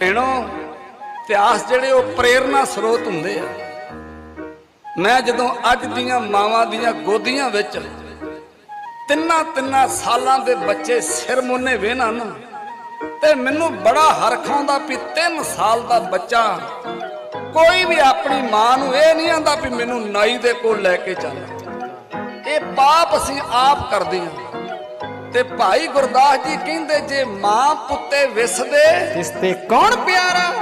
ਭੈਣੋ, ਇਤਿਹਾਸ ਜਿਹੜੇ ਉਹ ਪ੍ਰੇਰਣਾ ਸਰੋਤ ਹੁੰਦੇ ਆ। ਮੈਂ ਜਦੋਂ ਅੱਜ ਦੀਆਂ ਮਾਵਾਂ ਦੀਆਂ ਗੋਦੀਆਂ ਵਿੱਚ ਤਿੰਨਾਂ ਤਿੰਨਾਂ ਸਾਲਾਂ ਦੇ ਬੱਚੇ ਸਿਰ ਮੁੰਨੇ ਵੇਹਣਾ ਨਾ, ਤੇ ਮੈਨੂੰ ਬੜਾ ਹਰਖ ਆਉਂਦਾ ਵੀ 3 ਸਾਲ ਦਾ ਬੱਚਾ ਕੋਈ ਵੀ ਆਪਣੀ ਮਾਂ ਨੂੰ ਇਹ ਨਹੀਂ ਆਂਦਾ ਵੀ ਮੈਨੂੰ ਨਾਈ ਦੇ ਕੋਲ ਲੈ ਕੇ ਚੱਲ। ਇਹ ਪਾਪ ਅਸੀਂ ਆਪ ਕਰਦੇ ਹਾਂ ਤੇ ਭਾਈ ਗੁਰਦਾਸ ਜੀ ਕਹਿੰਦੇ ਜੇ ਮਾਂ ਪੁੱਤੇ ਵਿਸਦੇ ਇਸ ਤੇ ਕੌਣ ਪਿਆਰਾ?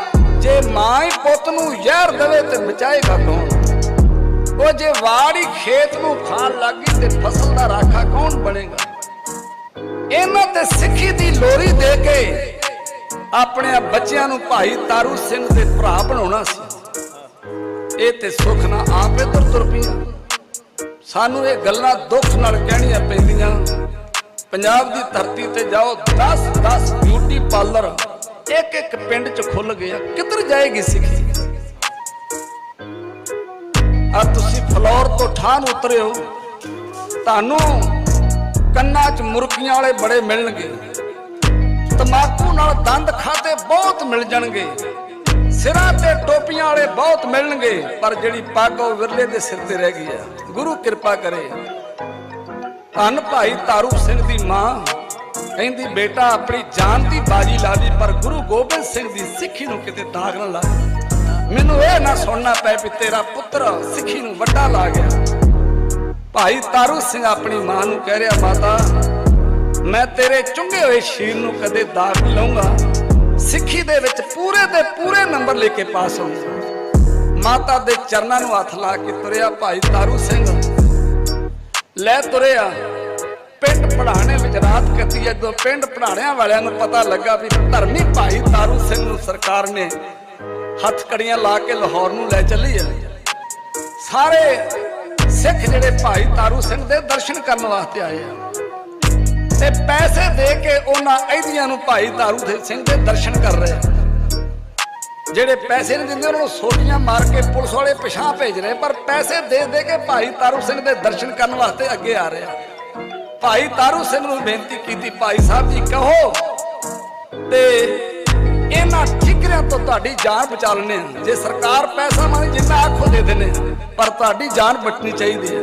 ਜੇ ਮਾਂ ਹੀ ਪੁੱਤ ਨੂੰ ਜ਼ਹਿਰ ਦੇਵੇ ਤੇ ਬਚਾਏਗਾ ਕੌਣ? ਉਹ ਜੇ ਵਾੜੀ ਖੇਤ ਨੂੰ ਖਾਣ ਲੱਗੀ ਤੇ ਫਸਲ ਦਾ ਰਾਖਾ ਕੌਣ ਬਣੇਗਾ? ਇਹਨਾਂ ਤੇ ਸਿੱਖੀ ਦੀ ਲੋਰੀ ਦੇ ਕੇ ਆਪਣੇ ਬੱਚਿਆਂ ਨੂੰ ਭਾਈ ਤਾਰੂ ਸਿੰਘ ਦੇ ਭਰਾ ਬਣਾਉਣਾ ਸੀ। ਇਹ ਤੇ ਸੁੱਖ ਨਾ ਆਪੇ ਤੁਰ ਤੁਰ ਪਈਆਂ। ਸਾਨੂੰ ਇਹ ਗੱਲਾਂ ਦੁੱਖ ਨਾਲ ਕਹਿਣੀਆਂ ਪੈਂਦੀਆਂ। ਪੰਜਾਬ ਦੀ ਧਰਤੀ ਤੇ ਜਾਓ 10 10 ਬਿਊਟੀ ਪਾਰਲਰ ਇੱਕ ਇੱਕ ਪਿੰਡ ਚ ਖੁੱਲ ਗਿਆ ਕਿੱਧਰ ਜਾਏਗੀ ਸਿੱਖੀ? ਆ ਤੁਸੀਂ ਫਲੋਰ ਤੋਂ ਠਾਨ ਉਤਰਿਓ ਤੁਹਾਨੂੰ ਕੰਨਾਂ 'ਚ ਮੁਰਕੀਆਂ ਵਾਲੇ ਬੜੇ ਮਿਲਣਗੇ। ਤਮਾਕੂ ਨਾਲ ਦੰਦ ਖਾਤੇ ਬਹੁਤ ਮਿਲ ਜਾਣਗੇ। ਸਿਰਾਂ ਤੇ ਟੋਪੀਆਂ ਵਾਲੇ ਬਹੁਤ ਮਿਲਣਗੇ। ਪਰ ਜਿਹੜੀ ਪੱਗ ਉਹ ਵਿਰਲੇ ਦੇ ਸਿਰ ਤੇ ਰਹਿ ਗਈ ਆ, ਗੁਰੂ ਕਿਰਪਾ ਕਰੇ। ਧੰਨ ਭਾਈ ਤਾਰੂ ਸਿੰਘ ਦੀ ਮਾਂ। ਕਹਿੰਦੀ, ਬੇਟਾ, ਆਪਣੀ ਜਾਨ ਦੀ ਬਾਜੀ ਲਾ ਲਈ, ਪਰ ਗੁਰੂ ਗੋਬਿੰਦ ਸਿੰਘ ਦੀ ਸਿੱਖੀ ਨੂੰ ਕਿਤੇ ਦਾਗ ਨਾ ਲਾ ਮੈਨੂੰ ਇਹ ਨਾ ਸੁਣਨਾ ਪਏ ਵੀ ਤੇਰਾ ਪੁੱਤਰ ਸਿੱਖੀ ਨੂੰ ਵੱਡਾ ਲਾ ਗਿਆ। ਭਾਈ ਤਾਰੂ ਸਿੰਘ ਆਪਣੀ ਮਾਂ ਨੂੰ ਕਹਿ ਰਿਹਾ, ਮਾਤਾ, ਮੈਂ ਤੇਰੇ ਚੁੰਗੇ ਹੋਏ ਸ਼ੀਰ ਨੂੰ ਕਦੇ ਦਾਗ ਨਹੀਂ ਲਾਉਂਗਾ। ਸਿੱਖੀ ਦੇ ਵਿੱਚ ਪੂਰੇ ਦੇ ਪੂਰੇ ਨੰਬਰ ਲੈ ਕੇ ਪਾਸ ਹੋਊਂਗਾ। ਮਾਤਾ ਦੇ ਚਰਨਾਂ ਨੂੰ ਹੱਥ ਲਾ ਕੇ ਤੁਰਿਆ ਭਾਈ ਤਾਰੂ ਸਿੰਘ। ਲੈ ਤੁਰਿਆ। ਪਿੰਡ ਪੜਾਣੇ ਵਿੱਚ ਰਾਤ ਕੱਟੀ ਜਦੋਂ ਪਿੰਡ ਪੜਾਣਿਆਂ ਵਾਲਿਆਂ ਨੂੰ ਪਤਾ ਲੱਗਾ ਵੀ ਧਰਮੀ ਭਾਈ ਤਾਰੂ ਸਿੰਘ ਨੂੰ ਸਰਕਾਰ ਨੇ ਹੱਥ ਕੜੀਆਂ ਲਾ ਕੇ ਲਾਹੌਰ ਨੂੰ ਲੈ ਚੱਲੀ ਆ ਸਾਰੇ ਸਿੱਖ ਜਿਹੜੇ ਭਾਈ ਤਾਰੂ ਸਿੰਘ ਦੇ ਦਰਸ਼ਨ ਕਰਨ ਵਾਸਤੇ ਆਏ ਆ। ਤੇ ਪੈਸੇ ਦੇ ਕੇ ਉਹਨਾਂ ਅਹਿਦੀਆਂ ਨੂੰ ਭਾਈ ਤਾਰੂ ਸਿੰਘ ਦੇ ਦਰਸ਼ਨ ਕਰ ਰਹੇ ਆ। ਜਿਹੜੇ ਪੈਸੇ ਨਹੀਂ ਦਿੰਦੇ ਉਹਨਾਂ ਨੂੰ ਸੋਟੀਆਂ ਮਾਰ ਕੇ ਪੁਲਿਸ ਵਾਲੇ ਪਿਛਾਂ ਭੇਜ ਰਹੇ। ਪਰ ਪੈਸੇ ਦੇ ਦੇ ਕੇ ਭਾਈ ਤਾਰੂ ਸਿੰਘ ਦੇ ਦਰਸ਼ਨ ਕਰਨ ਵਾਸਤੇ ਅੱਗੇ ਆ ਰਹੇ ਆ। ਭਾਈ ਤਾਰੂ ਸਿੰਘ ਨੂੰ ਬੇਨਤੀ ਕੀਤੀ ਭਾਈ ਸਾਹਿਬ ਜੀ ਕਹੋ ਤੇ ਇਹਨਾਂ ਠਿਕਰਿਆਂ ਤੋਂ ਤੁਹਾਡੀ ਜਾਨ ਬਚਾ ਲੈਣੇ ਆ ਜੇ ਸਰਕਾਰ ਪੈਸਾ ਮੰਗ ਜਿੰਨਾ ਆਖੋ ਦੇ ਦੇਣੇ ਆ, ਪਰ ਤੁਹਾਡੀ ਜਾਨ ਬਚਣੀ ਚਾਹੀਦੀ ਹੈ।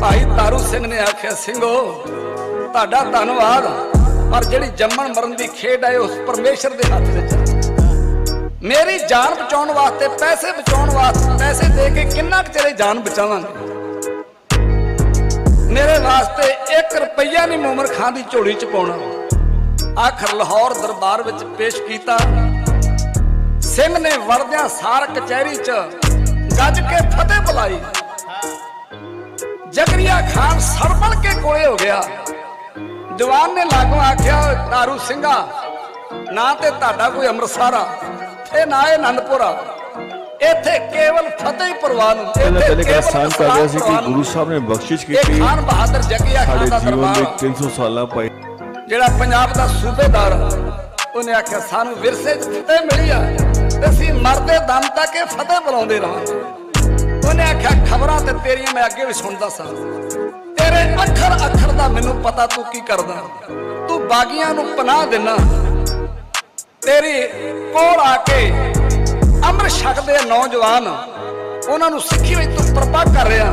ਭਾਈ ਤਾਰੂ ਸਿੰਘ ਨੇ ਆਖਿਆ ਸਿੰਘੋ ਤੁਹਾਡਾ ਧੰਨਵਾਦ ਪਰ ਜਿਹੜੀ ਜੰਮਣ ਮਰਨ ਦੀ ਖੇਡ ਹੈ ਉਸ ਪਰਮੇਸ਼ਰ ਦੇ ਹੱਥ ਵਿੱਚ ਹੈ ਮੇਰੀ ਜਾਨ ਬਚਾਉਣ ਵਾਸਤੇ, ਪੈਸੇ ਬਚਾਉਣ ਵਾਸਤੇ, ਪੈਸੇ ਦੇ ਕੇ ਕਿੰਨਾ ਕੁ ਚਿਰ ਜਾਨ ਬਚਾਵਾਂਗੇ? ਮੇਰੇ ਵਾਸਤੇ 1 ਰੁਪਈਆ ਨਹੀਂ ਮੋਮਰ ਖਾਂ ਦੀ ਝੋਲੀ ਚ ਪਾਉਣਾ। ਆਖਰ ਲਾਹੌਰ ਦਰਬਾਰ ਵਿੱਚ ਪੇਸ਼ ਕੀਤਾ। ਸਿੰਘ ਨੇ ਵਰਦਿਆਂ ਸਾਰ ਕਚਹਿਰੀ ਚ ਗੱਜ ਕੇ ਫਤਿਹ ਬੁਲਾਈ। ਜਕਰੀਆ ਖਾਨ ਸਰਬਲ ਕੇ ਕੋਲੇ ਹੋ ਗਿਆ। ਦੀਵਾਨ ਨੇ ਲਾਗੋਂ ਆਖਿਆ ਤਾਰੂ ਸਿੰਘਾ, ਨਾ ਤੇ ਤੁਹਾਡਾ ਕੋਈ ਅੰਮ੍ਰਿਤਸਰ। ਤੇ ਨਾ ਇਹ ਆਨੰਦਪੁਰ ਆ। ਇੱਥੇ ਕੇਵਲ ਫਤਿਹ ਹੀ ਪ੍ਰਵਾਨ ਨੂੰ ਇੱਥੇ ਕੇਵਲ ਸਾਂਝ ਕਰ ਰਿਹਾ ਸੀ ਕਿ। ਗੁਰੂ ਸਾਹਿਬ ਨੇ ਬਖਸ਼ਿਸ਼ ਕੀਤੀ। ਖਾਨ ਬਹਾਦਰ ਜਗੀਆ ਖਾਨ ਦਾ ਜੀਵਨ ਦਰਬਾਰ ਦੇ 300 ਸਾਲਾਂ ਪਾਈ ਜਿਹੜਾ ਪੰਜਾਬ ਦਾ ਸੂਬੇਦਾਰ ਉਹਨੇ ਆਖਿਆ ਸਾਨੂੰ ਵਿਰਸੇ 'ਚ ਫਤਿਹ ਮਿਲੀ ਆ ਅਸੀਂ ਮਰਦੇ ਦਮ ਤੱਕ ਇਹ ਫਤਿਹ ਬੁਲਾਉਂਦੇ ਰਹਾਂਗੇ। ਉਹਨੇ ਆਖਿਆ ਖਬਰਾਂ ਤੇ ਤੇਰੀਆਂ ਮੈਂ ਅੱਗੇ ਵੀ ਸੁਣਦਾ ਸਾਂ। ਤੇਰੇ ਅੱਖਰ ਅੱਖਰ ਦਾ ਮੈਨੂੰ ਪਤਾ ਤੂੰ ਕੀ ਕਰਦਾ। ਤੂੰ ਬਾਗੀਆਂ ਨੂੰ ਪਨਾਹ ਦੇਣਾ ਤੇਰੀ ਕੋਲ ਆ ਕੇ ਅੰਮ੍ਰਿਤ ਛਕਦੇ ਨੌਜਵਾਨ, ਉਹਨਾਂ ਨੂੰ ਸਿੱਖੀ ਵਿੱਚ ਤੂੰ ਪ੍ਰਪਾ ਕਰ ਰਿਹਾ।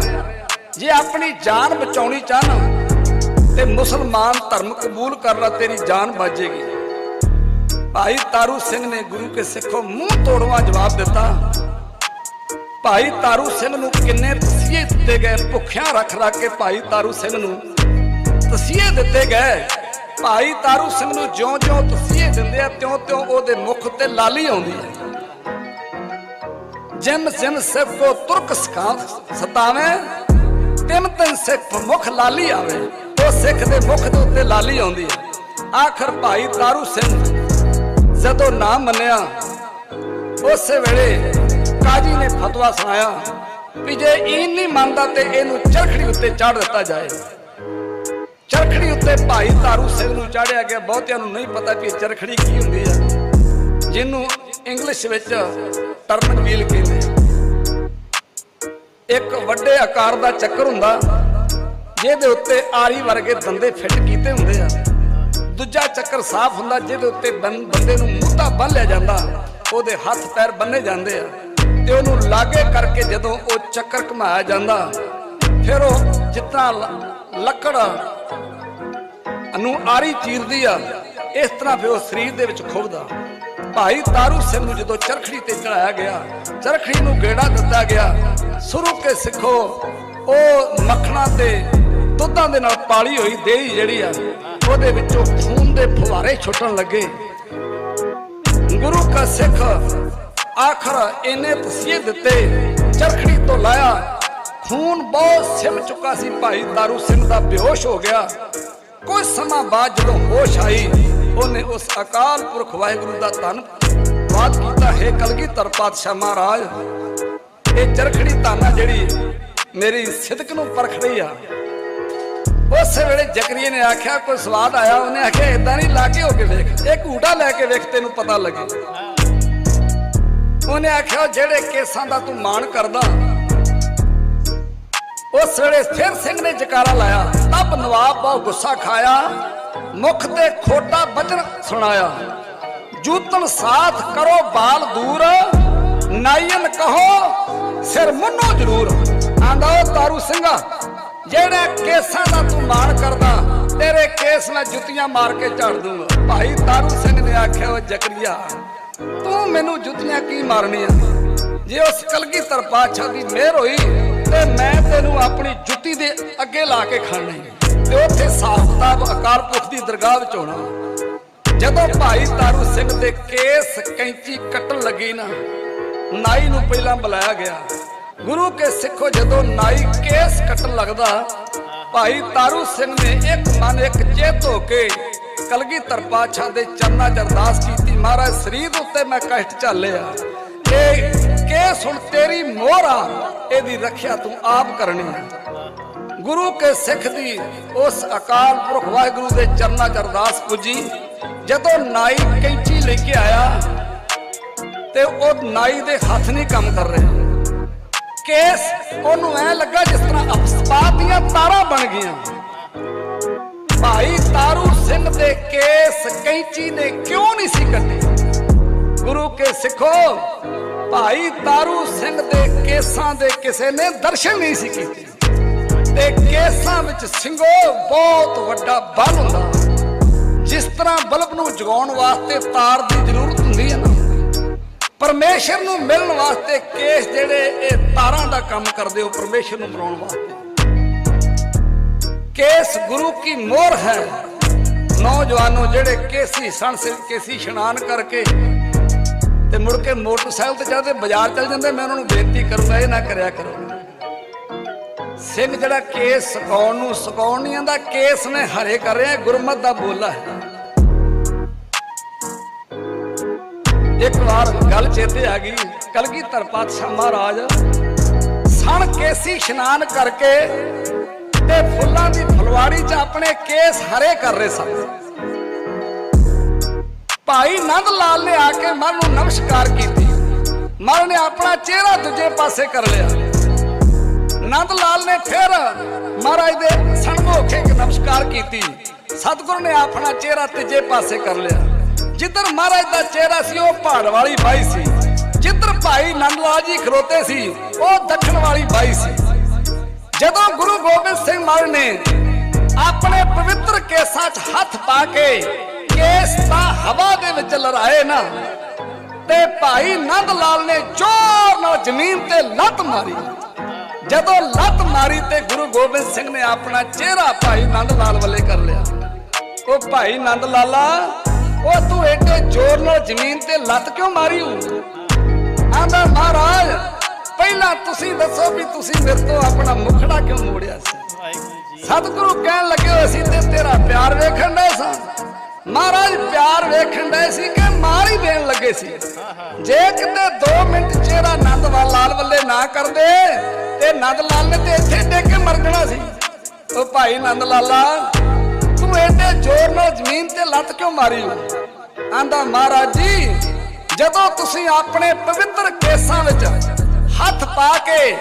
ਜੇ ਆਪਣੀ ਜਾਨ ਬਚਾਉਣੀ ਚਾਹਨਾ ਤੇ ਮੁਸਲਮਾਨ ਧਰਮ ਕਬੂਲ ਕਰਨਾ ਤੇਰੀ ਜਾਨ ਬਚੇਗੀ। ਭਾਈ ਤਾਰੂ ਸਿੰਘ ਨੇ ਗੁਰੂ ਕੇ ਸਿੱਖੋ ਮੂੰਹ ਤੋੜਵਾ ਜਵਾਬ ਦਿੱਤਾ। ਭਾਈ ਤਾਰੂ ਸਿੰਘ ਨੂੰ ਕਿੰਨੇ ਤਸੀਹੇ ਦਿੱਤੇ ਗਏ, ਭੁੱਖਿਆਂ ਰੱਖ ਰੱਖ ਕੇ ਭਾਈ ਤਾਰੂ ਸਿੰਘ ਨੂੰ ਤਸੀਹੇ ਦਿੱਤੇ ਗਏ। ਭਾਈ ਤਾਰੂ ਸਿੰਘ ਨੂੰ ਜਿਉਂ-ਜਿਉਂ ਤਸੀਹੇ ਦਿੰਦੇ ਆ ਤਿਉਂ-ਤਿਉਂ ਉਹਦੇ ਮੁਖ ਤੇ ਲਾਲੀ ਆਉਂਦੀ ਹੈ। ਜਿਮ ਜਿਮ ਸਿੱਖ ਕੋ ਤੁਰਕ ਸਤਾਵੇਂ ਤਿਮ ਤਿਮ ਸਿੱਖ ਮੁਖ ਲਾਲੀ ਆਵੇ, ਉਹ ਸਿੱਖ ਦੇ ਮੁਖ ਦੇ ਉੱਤੇ ਲਾਲੀ ਆਉਂਦੀ ਹੈ। ਆਖਰ ਭਾਈ ਤਾਰੂ ਸਿੰਘ ਜਦੋਂ ਨਾ ਮੰਨਿਆ, ਉਸੇ ਵੇਲੇ ਕਾਜੀ ਨੇ ਫਤਵਾ ਸੁਣਾਇਆ ਵੀ ਜੇ ਇਹ ਨਹੀਂ ਮੰਨਦਾ ਤੇ ਇਹਨੂੰ ਚਰਖੜੀ ਉੱਤੇ ਚੜ੍ਹ ਦਿੱਤਾ ਜਾਏ। ਚਰਖੜੀ ਉੱਤੇ ਭਾਈ ਤਾਰੂ ਸਿੰਘ ਨੂੰ ਚਾੜਿਆ ਗਿਆ। ਬਹੁਤਿਆਂ ਨੂੰ ਨਹੀਂ ਪਤਾ ਕਿ ਚਰਖੜੀ ਕੀ ਹੁੰਦੀ ਹੈ ਜਿਹਨੂੰ ਇੰਗਲਿਸ਼ ਵਿੱਚ ਟਰਨਟ ਵੀਲ ਕਹਿੰਦੇ ਇੱਕ ਵੱਡੇ ਆਕਾਰ ਦਾ ਚੱਕਰ ਹੁੰਦਾ, ਜਿਹਦੇ ਉੱਤੇ ਆਰੀ ਵਰਗੇ ਦੰਦੇ ਫਿੱਟ ਕੀਤੇ ਹੁੰਦੇ ਆ। ਦੂਜਾ ਚੱਕਰ ਸਾਫ਼ ਹੁੰਦਾ, ਜਿਹਦੇ ਉੱਤੇ ਬੰ- ਬੰਦੇ ਨੂੰ ਮੂੰਹਤਾ ਬੰਨ ਲਿਆ ਜਾਂਦਾ, ਉਹਦੇ ਹੱਥ ਪੈਰ ਬੰਨੇ ਜਾਂਦੇ ਆ। ਤੇ ਉਹਨੂੰ ਲਾਗੇ ਕਰਕੇ ਜਦੋਂ ਉਹ ਚੱਕਰ ਘੁਮਾਇਆ ਜਾਂਦਾ, ਫਿਰ ਉਹ ਜਿੱਦਾਂ ਲ- ਲੱਕੜ ਨੂੰ ਆਰੀ ਚੀਰਦੀ ਆ। ਇਸ ਤਰ੍ਹਾਂ ਫਿਰ ਉਹ ਸਰੀਰ ਦੇ ਵਿੱਚ ਖੁੱਭਦਾ ਭਾਈ ਤਾਰੂ ਸਿੰਘ ਨੂੰ ਜਦੋਂ ਚਰਖੜੀ ਤੇ ਚੜਾਇਆ ਗਿਆ, ਚਰਖੜੀ ਨੂੰ ਗੇੜਾ ਦਿੱਤਾ ਗਿਆ, ਸ਼ੁਰੂ ਕੇ ਸਿੱਖੋ, ਉਹ ਮੱਖਣਾ ਤੇ ਦੁੱਧਾਂ ਦੇ ਨਾਲ ਪਾਲੀ ਹੋਈ ਦੇਹੀ ਜਿਹੜੀ ਆ, ਉਹਦੇ ਵਿੱਚੋਂ ਖੂਨ ਦੇ ਫੁਹਾਰੇ ਛੁੱਟਣ ਲੱਗੇ। ਗੁਰੂ ਕਾ ਸਿੱਖ ਆਖਰ ਇਹਨੇ ਤਸੀਹੇ ਦਿੱਤੇ, ਚਰਖੜੀ ਤੋਂ ਲਾਇਆ। ਖੂਨ ਬਹੁਤ ਸਿਮ ਚੁੱਕਾ ਸੀ, ਭਾਈ ਤਾਰੂ ਸਿੰਘ ਦਾ ਬੇਹੋਸ਼ ਹੋ ਗਿਆ। ਕੁਝ ਸਮਾਂ ਬਾਅਦ ਜਦੋਂ ਹੋਸ਼ ਆਈ, ਉਹਨੇ ਉਸ ਅਕਾਲ ਪੁਰਖ ਵਾਹਿਗੁਰੂ ਦਾ ਧੰਨਵਾਦ ਕੀਤਾ। ਹੈ ਕਲਗੀਧਰ ਪਾਤਸ਼ਾਹ ਮਹਾਰਾਜ, ਇਹ ਚਰਖੜੀ ਤਾਨਾ ਜਿਹੜੀ ਮੇਰੀ ਸਿਦਕ ਨੂੰ ਪਰਖ ਰਹੀ ਆ। ਉਸ ਵੇਲੇ ਜਕਰੀਏ ਨੇ ਆਖਿਆ, ਕੋਈ ਸਵਾਦ ਆਇਆ? ਉਹਨੇ ਆਖਿਆ ਇਦਾਂ ਨਹੀਂ ਲਾਗੇ ਹੋ ਕੇ ਵੇਖ। ਇਹ ਘੂਟਾ ਲੈ ਕੇ ਵੇਖ, ਤੈਨੂੰ ਪਤਾ ਲੱਗੇ। ਉਹਨੇ ਆਖਿਆ ਜਿਹੜੇ ਕੇਸਾਂ ਦਾ ਤੂੰ ਮਾਣ ਕਰਦਾ ਉਸ ਵੇਲੇ ਸਿਰ ਸਿੰਘ ਨੇ ਜਕਾਰਾ ਲਾਇਆ। ਤਬ ਨਵਾਬ ਬਹੁਤ ਗੁੱਸਾ ਖਾਇਆ, ਮੁਖ ਤੇ ਖੋਟਾ ਬਚਨ ਸੁਣਾਇਆ। ਜੂਤਨ ਸਾਥ ਕਰੋ ਬਾਲ ਦੂਰ ਨਾਈਨ ਕਹੋ ਸਿਰ ਮੁੰਨੋ ਜ਼ਰੂਰ। ਆਂਦਾ ਉਹ ਤਾਰੂ ਸਿੰਘਾ, ਜਿਹੜੇ ਕੇਸਾਂ ਦਾ ਤੂੰ ਮਾਣ ਕਰਦਾ, ਤੇਰੇ ਕੇਸ ਮੈਂ ਜੁੱਤੀਆਂ ਮਾਰ ਕੇ ਝਾੜ ਦੂੰਗਾ। ਭਾਈ ਤਾਰੂ ਸਿੰਘ ਨੇ ਆਖਿਆ ਉਹ ਜਕਰੀਆ ਤੂੰ ਮੈਨੂੰ ਜੁੱਤੀਆਂ ਕੀ ਮਾਰਨੀਆਂ? ਜੇ ਉਸ ਕਲਗੀਧਰ ਪਾਤਸ਼ਾਹ ਦੀ ਮਿਹਰ ਹੋਈ ਤੇ ਮੈਂ ਤੈਨੂੰ ਆਪਣੀ ਜੁੱਤੀ ਦੇ ਅੱਗੇ ਲਾ ਕੇ ਖੜਨਾ ਤੇ ਉੱਥੇ ਸਾਫ਼ ਅਕਾਲ ਪੁਰਖ ਦੀ ਦਰਗਾਹ ਵਿੱਚ ਹੋਣਾ। ਜਦੋਂ ਭਾਈ ਤਾਰੂ ਸਿੰਘ ਦੇ ਕੇਸ ਕੈਂਚੀ ਕੱਟਣ ਲੱਗੀ ਨਾ, ਨਾਈ ਨੂੰ ਪਹਿਲਾਂ ਬੁਲਾਇਆ ਗਿਆ। ਗੁਰੂ ਕੇ ਸਿੱਖੋ ਜਦੋਂ ਨਾਈ ਕੇਸ ਕੱਟਣ ਲੱਗਦਾ, ਭਾਈ ਤਾਰੂ ਸਿੰਘ ਨੇ ਇੱਕ ਮਨ ਇੱਕ ਚੇਤ ਹੋ ਕੇ ਕਲਗੀ ਪਾਤਸ਼ਾਹ ਦੇ ਚਰਨਾਂ 'ਚ ਅਰਦਾਸ ਕੀਤੀ, ਮਹਾਰਾਜ, ਸਰੀਰ ਉੱਤੇ ਮੈਂ ਕਸ਼ਟ ਝੱਲਿਆ। ਇਹ ਕੇਸ ਹੁਣ ਤੇਰੀ ਮੋਹਰ ਆ। ਇਹਦੀ ਰੱਖਿਆ ਤੂੰ ਆਪ ਕਰਨੀ ਗੁਰੂ ਕੇ ਸਿੱਖ ਦੀ ਉਸ ਅਕਾਲ ਪੁਰਖ ਵਾਹਿਗੁਰੂ ਦੇ ਚਰਨਾਂ 'ਚ ਅਰਦਾਸ ਪੁੱਜੀ। ਜਦੋਂ ਨਾਈ ਕੈਂਚੀ ਲੈ ਕੇ ਆਇਆ, ਤੇ ਉਹ ਨਾਈ ਦੇ ਹੱਥ ਨਹੀਂ ਕੰਮ ਕਰ ਰਹੇ। ਕੇਸ ਉਹਨੂੰ ਐ ਲੱਗਾ ਜਿਸ ਤਰ੍ਹਾਂ ਅਫਸਪਾਤ ਦੀਆਂ ਤਾਰਾਂ ਬਣ ਗਈਆਂ। ਭਾਈ ਤਾਰੂ ਸਿੰਘ ਦੇ ਕੇਸ ਕੈਂਚੀ ਨੇ ਕਿਉਂ ਨਹੀਂ ਸੀ ਕੱਢੇ? ਗੁਰੂ ਕੇ ਸਿੱਖੋ ਭਾਈ ਤਾਰੂ ਸਿੰਘ ਦੇ ਕੇਸਾਂ ਦੇ ਕਿਸੇ ਨੇ ਦਰਸ਼ਨ ਨਹੀਂ ਸੀ ਕੀਤੇ। ਤੇ ਕੇਸਾਂ ਵਿੱਚ ਸਿੰਘੋ ਬਹੁਤ ਵੱਡਾ ਬਲ ਹੁੰਦਾ। ਜਿਸ ਤਰ੍ਹਾਂ ਬਲਬ ਨੂੰ ਜਗਾਉਣ ਵਾਸਤੇ ਤਾਰ ਦੀ ਜ਼ਰੂਰਤ ਹੁੰਦੀ ਹੈ ਨਾ। ਪਰਮੇਸ਼ਰ ਨੂੰ ਮਿਲਣ ਵਾਸਤੇ ਕੇਸ ਜਿਹੜੇ ਇਹ ਤਾਰਾਂ ਦਾ ਕੰਮ ਕਰਦੇ ਹੋ ਪਰਮੇਸ਼ਰ ਨੂੰ ਬਣਾਉਣ ਵਾਸਤੇ। ਕੇਸ ਗੁਰੂ ਕੀ ਮੋਹਰ ਹੈ। ਨੌਜਵਾਨੋ ਜਿਹੜੇ ਕੇਸੀ ਸਣ ਸਿਰ ਕੇਸੀ ਇਸ਼ਨਾਨ ਕਰਕੇ ਤੇ ਮੁੜ ਕੇ ਮੋਟਰਸਾਈਕਲ ਤੇ ਚੜ੍ਹਦੇ ਬਾਜ਼ਾਰ ਚੱਲ ਜਾਂਦੇ, ਮੈਂ ਉਹਨਾਂ ਨੂੰ ਬੇਨਤੀ ਕਰੂੰਗਾ, ਇਹ ਨਾ ਕਰਿਆ ਕਰੋ। ਸਿੰਘ ਜਿਹੜਾ ਕੇਸ ਸੁਕਾਉਣ ਨੂੰ ਸੁਕਾਉਣ ਨਹੀਂ ਆਂਦਾ, ਕੇਸ ਨੇ ਹਰੇ ਕਰ ਰਿਹਾ, ਗੁਰਮਤ ਦਾ ਬੋਲਾ ਹੈ। ਇੱਕ ਵਾਰ ਗੱਲ ਚੇਤੇ ਆ ਗਈ, ਕਲਗੀਧਰ ਪਾਤਸ਼ਾਹ ਮਹਾਰਾਜ, ਸਣ ਕੇਸੀ ਇਸ਼ਨਾਨ ਕਰਕੇ ਤੇ ਫੁੱਲਾਂ ਦੀ ਫੁਲਵਾੜੀ 'ਚ ਆਪਣੇ ਕੇਸ ਹਰੇ ਕਰ ਰਹੇ ਸਨ। ਭਾਈ ਨੰਦ ਲਾਲ ਨੇ ਆ ਕੇ ਮਨ ਨੂੰ ਨਮਸਕਾਰ ਕੀਤੀ। ਮਨ ਨੇ ਆਪਣਾ ਚਿਹਰਾ ਦੂਜੇ ਪਾਸੇ ਕਰ ਲਿਆ। ਨੰਦ ਲਾਲ ਨੇ ਫਿਰ ਮਹਾਰਾਜ ਦੇ ਸਨਮੁਖ ਇੱਕ ਨਮਸਕਾਰ ਕੀਤੀ। ਸਤਿਗੁਰੂ ਨੇ ਆਪਣਾ ਚਿਹਰਾ ਤੀਜੇ ਪਾਸੇ ਕਰ ਲਿਆ। ਜਿੱਧਰ ਮਹਾਰਾਜ ਦਾ ਚਿਹਰਾ ਸੀ, ਉਹ ਪਹਾੜ ਵਾਲੀ ਬਾਈ ਸੀ। ਜਿੱਧਰ ਭਾਈ ਨੰਦ ਲਾਲ ਜੀ ਖਲੋਤੇ ਸੀ, ਉਹ ਦੱਖਣ ਵਾਲੀ ਬਾਈ ਸੀ। ਜਦੋਂ ਗੁਰੂ ਗੋਬਿੰਦ ਸਿੰਘ ਮਹਾਰਾਜ ਨੇ ਆਪਣੇ ਪਵਿੱਤਰ ਕੇਸਾਂ 'ਚ ਹੱਥ ਪਾ ਕੇ ਕੇਸ ਤਾਂ ਹਵਾ ਦੇ ਵਿੱਚ ਲਹਿਰਾਏ ਨਾ। ਤੇ ਭਾਈ ਨੰਦ ਲਾਲ ਨੇ ਜ਼ੋਰ ਨਾਲ ਜ਼ਮੀਨ ਤੇ ਲੱਤ ਮਾਰੀ। ਜਦੋਂ ਲੱਤ ਮਾਰੀ ਤੇ ਗੁਰੂ ਗੋਬਿੰਦ ਸਿੰਘ ਨੇ ਆਪਣਾ ਚਿਹਰਾ ਭਾਈ ਨੰਦ ਲਾਲ ਵੱਲੇ ਕਰ ਲਿਆ। ਉਹ ਭਾਈ ਨੰਦ ਲਾਲਾ ਉਹ ਤੂੰ ਏਡੇ ਜ਼ੋਰ ਨਾਲ ਜ਼ਮੀਨ ਤੇ ਲੱਤ ਕਿਉਂ ਮਾਰੀ? ਹੂੰ ਆਂਦਾ ਮਹਾਰਾਜ ਪਹਿਲਾਂ ਤੁਸੀਂ ਦੱਸੋ ਵੀ ਤੁਸੀਂ ਮੇਰੇ ਤੋਂ ਆਪਣਾ ਮੁਖੜਾ ਕਿਉਂ ਮੋੜਿਆ ਸੀ? ਸਤਿਗੁਰੂ ਕਹਿਣ ਲੱਗੇ ਅਸੀਂ ਤੇ ਤੇਰਾ ਪਿਆਰ ਵੇਖਣ ਦੇ ਸਾਂ? ਮਹਾਰਾਜ ਪਿਆਰ ਵੇਖਣ ਦੇ ਸੀ ਕਿ ਮਾਰ ਹੀ ਦੇਣ ਲੱਗੇ ਸੀ। ਜੇ ਕਿਤੇ 2 ਮਿੰਟ ਚਿਹਰਾ ਨੰਦ ਲਾਲ ਵੱਲੇ ਨਾ ਕਰਦੇ, ਤੇ ਨੰਦ ਲਾਲ ਨੇ ਤੇ ਇੱਥੇ ਡਿੱਗ ਕੇ ਮਰ ਜਾਣਾ ਸੀ। ਉਹ ਭਾਈ ਨੰਦ ਲਾਲਾ, ਤੂੰ ਐਡੇ ਜ਼ੋਰ ਨਾਲ ਜ਼ਮੀਨ ਤੇ ਲੱਤ ਕਿਉਂ ਮਾਰੀ? ਆਂਦਾ, ਮਹਾਰਾਜ ਜੀ, ਜਦੋਂ ਤੁਸੀਂ ਆਪਣੇ ਪਵਿੱਤਰ ਕੇਸਾਂ ਵਿੱਚ ਹੱਥ ਪਾ ਕੇ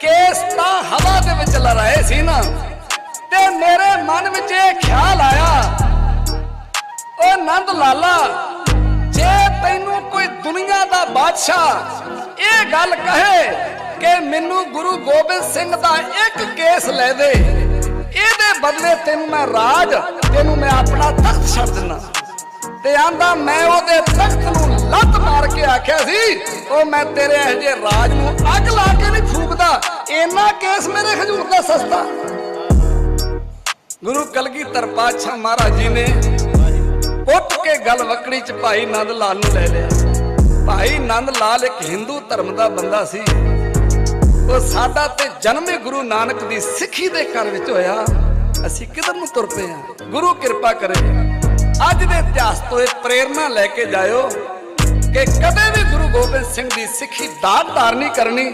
ਕੇਸ ਤਾਂ ਹਵਾ ਦੇ ਵਿੱਚ ਲਹਿਰਾਏ ਸੀ ਨਾ, ਤੇ ਮੇਰੇ ਮਨ ਵਿੱਚ ਇਹ ਖਿਆਲ ਆਇਆ ਓ ਨੰਦ ਲਾਲਾ, ਜੇ ਤੈਨੂੰ ਕੋਈ ਦੁਨੀਆ ਦਾ ਬਾਦਸ਼ਾਹ ਇਹ ਗੱਲ ਕਹੇ ਕਿ ਮੈਨੂੰ ਗੁਰੂ ਗੋਬਿੰਦ ਸਿੰਘ ਦਾ ਇੱਕ ਕੇਸ ਲੈ ਦੇ, ਇਹਦੇ ਬਦਲੇ ਤੈਨੂੰ ਮੈਂ ਰਾਜ, ਤੈਨੂੰ ਮੈਂ ਆਪਣਾ ਤਖਤ ਛੱਡ ਦਿੰਦਾ ਤੇ ਆਂਦਾ ਮੈਂ ਉਹਦੇ ਤਖਤ ਨੂੰ ਲੱਤ ਮਾਰ ਕੇ ਆਖਿਆ ਸੀ, ਉਹ ਮੈਂ ਤੇਰੇ ਇਹ ਜੇ ਰਾਜ ਨੂੰ ਅੱਗ ਲਾ ਕੇ ਨਹੀਂ ਫੂਕਦਾ, ਇੰਨਾ ਕੇਸ ਮੇਰੇ ਖਜੂਰ ਦਾ ਸਸਤਾ। ਗੁਰੂ ਕਲਗੀਧਰ ਪਾਤਸ਼ਾਹ ਮਹਾਰਾਜ ਜੀ ਨੇ ਉੱਠ ਕੇ ਗੱਲ ਵਕੜੀ ਚ ਭਾਈ ਨੰਦ ਲਾਲ ਨੂੰ ਲੈ ਲਿਆ। ਭਾਈ ਨੰਦ ਲਾਲ ਇੱਕ ਹਿੰਦੂ ਧਰਮ ਦਾ ਬੰਦਾ ਸੀ। ਉਹ ਸਾਡਾ ਤੇ ਜਨਮ ਹੀ ਗੁਰੂ ਨਾਨਕ ਦੀ ਸਿੱਖੀ ਦੇ ਘਰ ਵਿੱਚ ਹੋਇਆ। ਅਸੀਂ ਕਿਧਰ ਨੂੰ ਤੁਰ ਪਏ ਆ ਗੁਰੂ ਕਿਰਪਾ ਕਰੇ। ਅੱਜ ਦੇ ਇਤਿਹਾਸ ਤੋਂ ਇਹ ਪ੍ਰੇਰਣਾ ਲੈ ਕੇ ਜਾਇਓ ਕਿ ਕਦੇ ਵੀ ਗੁਰੂ ਗੋਬਿੰਦ ਸਿੰਘ ਦੀ ਸਿੱਖੀ ਦਾਤ ਧਾਰ ਨਹੀਂ ਕਰਨੀ